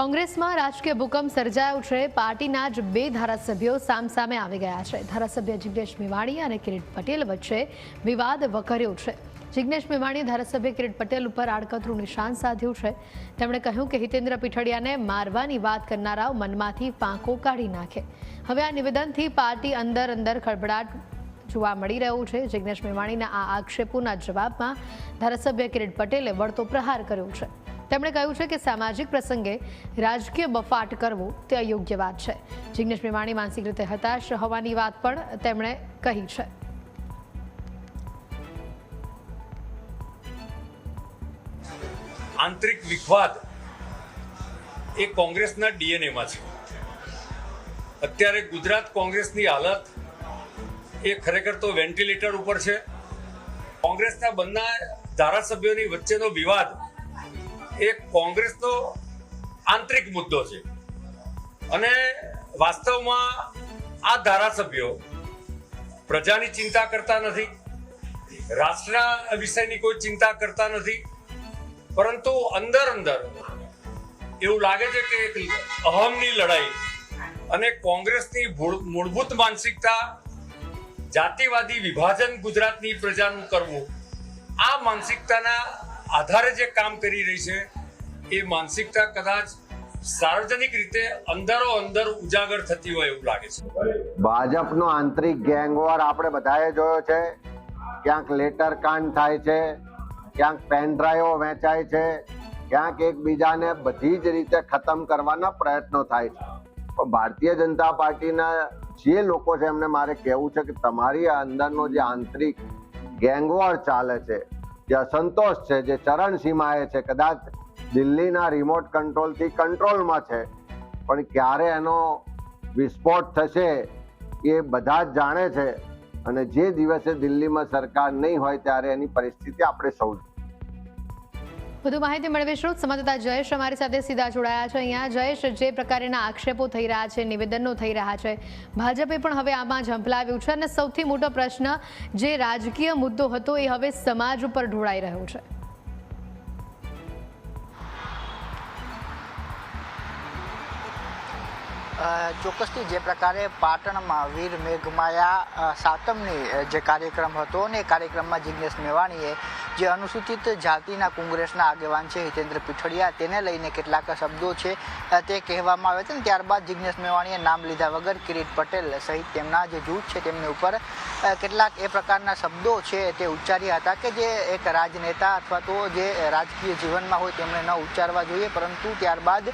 કોંગ્રેસમાં રાજકીય ભૂકંપ સર્જાયો છે. પાર્ટીના જ બે ધારાસભ્યો સામસામે આવી ગયા છે. ધારાસભ્ય જિગ્નેશ મેવાણી અને કિરીટ પટેલ વચ્ચે વિવાદ વકર્યો છે. જિગ્નેશ મેવાણીએ ધારાસભ્ય કિરીટ પટેલ ઉપર આડકતરું નિશાન સાધ્યું છે. તેમણે કહ્યું કે હિતેન્દ્ર પીઠડિયાને મારવાની વાત કરનારાઓ મનમાંથી પાંખો કાઢી નાખે. હવે આ નિવેદનથી પાર્ટી અંદર અંદર ખળભળાટ જોવા મળી રહ્યું છે. જિગ્નેશ મેવાણીના આ આક્ષેપોના જવાબમાં ધારાસભ્ય કિરીટ પટેલે વળતો પ્રહાર કર્યો છે. તેમણે કહ્યું છે કે સામાજિક પ્રસંગે રાજકીય બફાટ કરવો તે અયોગ્ય વાત છે. જિગ્નેશ મેવાણી માનસિક રીતે હતાશ હોવાની વાત પણ તેમણે કહી છે. આંતરિક વિખવાદ એ કોંગ્રેસના ડીએનએમાં છે. અત્યારે ગુજરાત કોંગ્રેસની હાલત એ ખરેખર તો વેન્ટિલેટર ઉપર છે. કોંગ્રેસના બંને ધારાસભ્યોની વચ્ચેનો વિવાદ એ કોંગ્રેસનો આંતરિક મુદ્દો છે. અને વાસ્તવમાં આ ધારાસભ્યો પ્રજાની ચિંતા કરતા નથી, રાષ્ટ્રના વિષયની કોઈ ચિંતા કરતા નથી, પરંતુ અંદર અંદર એવું લાગે છે કે એક અહમની લડાઈ અને કોંગ્રેસની મૂળ- મૂળભૂત માનસિકતા, જાતિવાદી વિભાજન ગુજરાતની પ્રજાનું કરવું, આ માનસિકતાના આધારે જે કામ કરી રહી છે, એ માનસિકતા કદાચ સાર્વજનિક રીતે અંદરો અંદર ઉજાગર થતી હોય એવું લાગે છે. ભાજપનો આંતરિક ગેંગવોર આપણે બધાએ જોયો છે. ક્યાંક લેટર કાંડ થાય છે, ક્યાંક પેન ડ્રાઈવો વેચાય છે, ક્યાંક એકબીજાને બધી જ રીતે ખતમ કરવાના પ્રયત્નો થાય છે. પણ ભારતીય જનતા પાર્ટીના જે લોકો છે એમને મારે કહેવું છે કે તમારી અંદરનો જે આંતરિક ગેંગવોર ચાલે છે જે અસંતોષ છે, જે ચરણ સીમાએ છે, કદાચ દિલ્હીના રિમોટ કંટ્રોલથી કંટ્રોલમાં છે. પણ ક્યારે એનો વિસ્ફોટ થશે, એ બધા જ જાણે છે. અને જે દિવસે દિલ્હીમાં સરકાર નહીં હોય, ત્યારે એની પરિસ્થિતિ આપણે સૌ વધુ માહિતી મેળવીશું સંવાદદાતા જયેશ અમારી સાથે સીધા જોડાયા છે. અહીંયા જયેશ, જે પ્રકારના આક્ષેપો થઈ રહ્યા છે, નિવેદનો થઈ રહ્યા છે, ભાજપે પણ હવે આમાં ઝંપલાવ્યું છે. અને સૌથી મોટો પ્રશ્ન, જે રાજકીય મુદ્દો હતો, એ હવે સમાજ ઉપર ઢોળાઈ રહ્યો છે. ચોક્કસથી જે પ્રકારે પાટણમાં વીર મેઘમાયા સાતમની જે કાર્યક્રમ હતો ને કાર્યક્રમમાં જિગ્નેશ મેવાણીએ જે અનુસૂચિત જાતિના કોંગ્રેસના આગેવાન છે, હિતેન્દ્ર પીઠડિયા, તેને લઈને કેટલાક શબ્દો છે તે કહેવામાં આવે છે ને ત્યારબાદ જિગ્નેશ મેવાણીએ નામ લીધા વગર કિરીટ પટેલ સહિત તેમના જે જૂથ છે તેમની ઉપર કેટલાક એ પ્રકારના શબ્દો છે તે ઉચ્ચાર્યા હતા કે જે એક રાજનેતા અથવા તો જે રાજકીય જીવનમાં હોય તેમણે ન ઉચ્ચારવા જોઈએ, પરંતુ ત્યારબાદ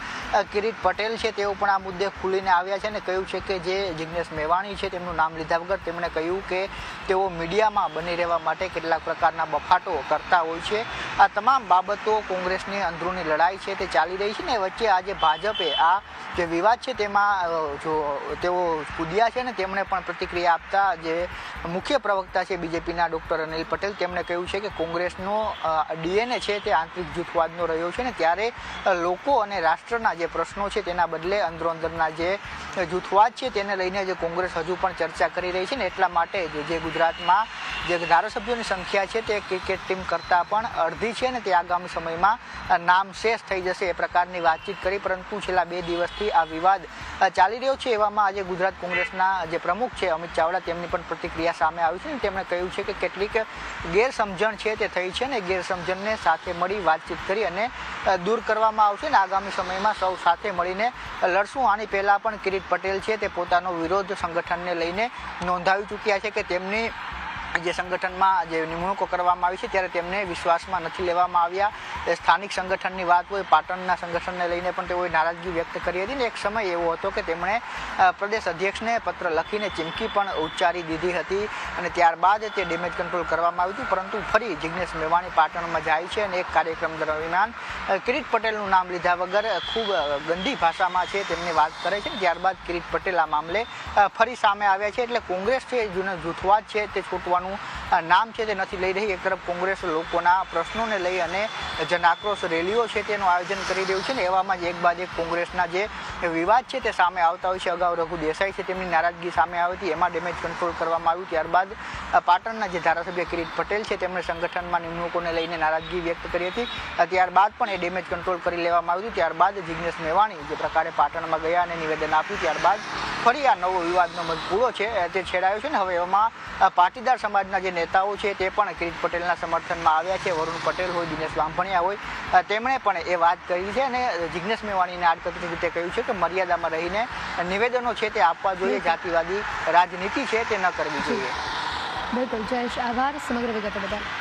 કિરીટ પટેલ છે તેઓ પણ આ મુદ્દે ખુલીને આવ્યા છે અને કહ્યું છે કે જે જિગ્નેશ મેવાણી છે તેમનું નામ લીધા વગર તેમણે કહ્યું કે તેઓ મીડિયામાં બની રહેવા માટે કેટલાક પ્રકારના બફાટો કરતા હોય છે. આ તમામ બાબતો કોંગ્રેસની અંદરૂની લડાઈ છે તે ચાલી રહી છે ને વચ્ચે આજે ભાજપે આ જે વિવાદ છે તેમાં જો તેઓ કૂદ્યા છે ને તેમણે પણ પ્રતિક્રિયા આપતા જે મુખ્ય પ્રવક્તા છે બીજેપીના ડૉક્ટર અનિલ પટેલ તેમણે કહ્યું છે કે કોંગ્રેસનો ડીએનએ છે તે આંતરિક જૂથવાદનો રહ્યો છે ને ત્યારે લોકો અને રાષ્ટ્રના જે પ્રશ્નો છે તેના બદલે અંદરો અંદરના જે જૂથવાદ છે તેને લઈને જે કોંગ્રેસ હજુ પણ ચર્ચા કરી રહી છે ને એટલા માટે જ જે ગુજરાતમાં જે ધારાસભ્યોની સંખ્યા છે તે ક્રિકેટ ટીમ કરતાં પણ અડધી છે ને તે આગામી સમયમાં નામ શેષ થઈ જશે એ પ્રકારની વાતચીત કરી, પરંતુ છેલ્લા બે દિવસથી આ વિવાદ ચાલી રહ્યો છે. એવામાં આજે ગુજરાત કોંગ્રેસના જે પ્રમુખ છે અમિત ચાવડા, તેમની પણ પ્રતિક્રિયા સામે આવી છે ને તેમણે કહ્યું છે કે કેટલીક ગેરસમજણ છે તે થઈ છે ને ગેરસમજણને સાથે મળી વાતચીત કરી અને દૂર કરવામાં આવશે ને આગામી સમયમાં સૌ સાથે મળીને લડશું. આની પહેલાં પણ કિરીટ પટેલ છે તે પોતાનો વિરોધ સંગઠનને લઈને નોંધાવી ચૂક્યા છે કે તેમની જે સંગઠનમાં જે નિમણૂકો કરવામાં આવી છે, ત્યારે તેમને વિશ્વાસમાં નથી લેવામાં આવ્યા. એ સ્થાનિક સંગઠનની વાત હોય, પાટણના સંગઠનને લઈને પણ તેઓએ નારાજગી વ્યક્ત કરી હતી ને એક સમય એવો હતો કે તેમણે પ્રદેશ અધ્યક્ષને પત્ર લખીને ચીમકી પણ ઉચ્ચારી દીધી હતી અને ત્યારબાદ તે ડેમેજ કંટ્રોલ કરવામાં આવ્યું હતું, પરંતુ ફરી જિગ્નેશ મેવાણી પાટણમાં જાય છે અને એક કાર્યક્રમ દરમિયાન કિરીટ પટેલનું નામ લીધા વગર ખૂબ ગંદી ભાષામાં છે તેમની વાત કરે છે ત્યારબાદ કિરીટ પટેલ આ મામલે ફરી સામે આવ્યા છે. એટલે કોંગ્રેસ છે જૂનો જૂથવાદ છે, તે છૂટવાનું now નામ છે તે નથી લઈ રહી. એક તરફ કોંગ્રેસ લોકોના પ્રશ્નોને લઈ અને જન આક્રોશ રેલીઓ છે તેનું આયોજન કરી રહ્યું છે ને એવામાં જ એક બાદ એક કોંગ્રેસના જે વિવાદ છે તે સામે આવતા હોય છે. અગાઉ રઘુ દેસાઈ છે તેમની નારાજગી સામે આવી હતી. એમાં ડેમેજ કંટ્રોલ કરવામાં આવ્યું. ત્યારબાદ પાટણના જે ધારાસભ્ય કિરીટ પટેલ છે તેમણે સંગઠનમાં નિમણૂકોને લઈને નારાજગી વ્યક્ત કરી હતી. ત્યારબાદ પણ એ ડેમેજ કંટ્રોલ કરી લેવામાં આવ્યું ત્યારબાદ જિજ્ઞેશ મેવાણી જે પ્રકારે પાટણમાં ગયા અને નિવેદન આપ્યું. ત્યારબાદ ફરી આ નવો વિવાદનો મજબૂરો છે, તે છેડાયો છે ને. હવે એમાં પાટીદાર સમાજના જે નેતાઓ છે તે પણ કિરીટ પટેલના સમર્થનમાં આવ્યા છે. વરુણ પટેલ હોય દિનેશ વાંભણિયા હોય તેમણે પણ એ વાત કરી છે અને જિજ્ઞેશ મેવાણીને આડકતરી રીતે કહ્યું છે કે મર્યાદામાં રહીને નિવેદનો છે તે આપવા જોઈએ જાતિવાદી રાજનીતિ છે તે ન કરવી જોઈએ. બિલકુલ. જયેશ આભાર. સમગ્ર વિગતો બદલ.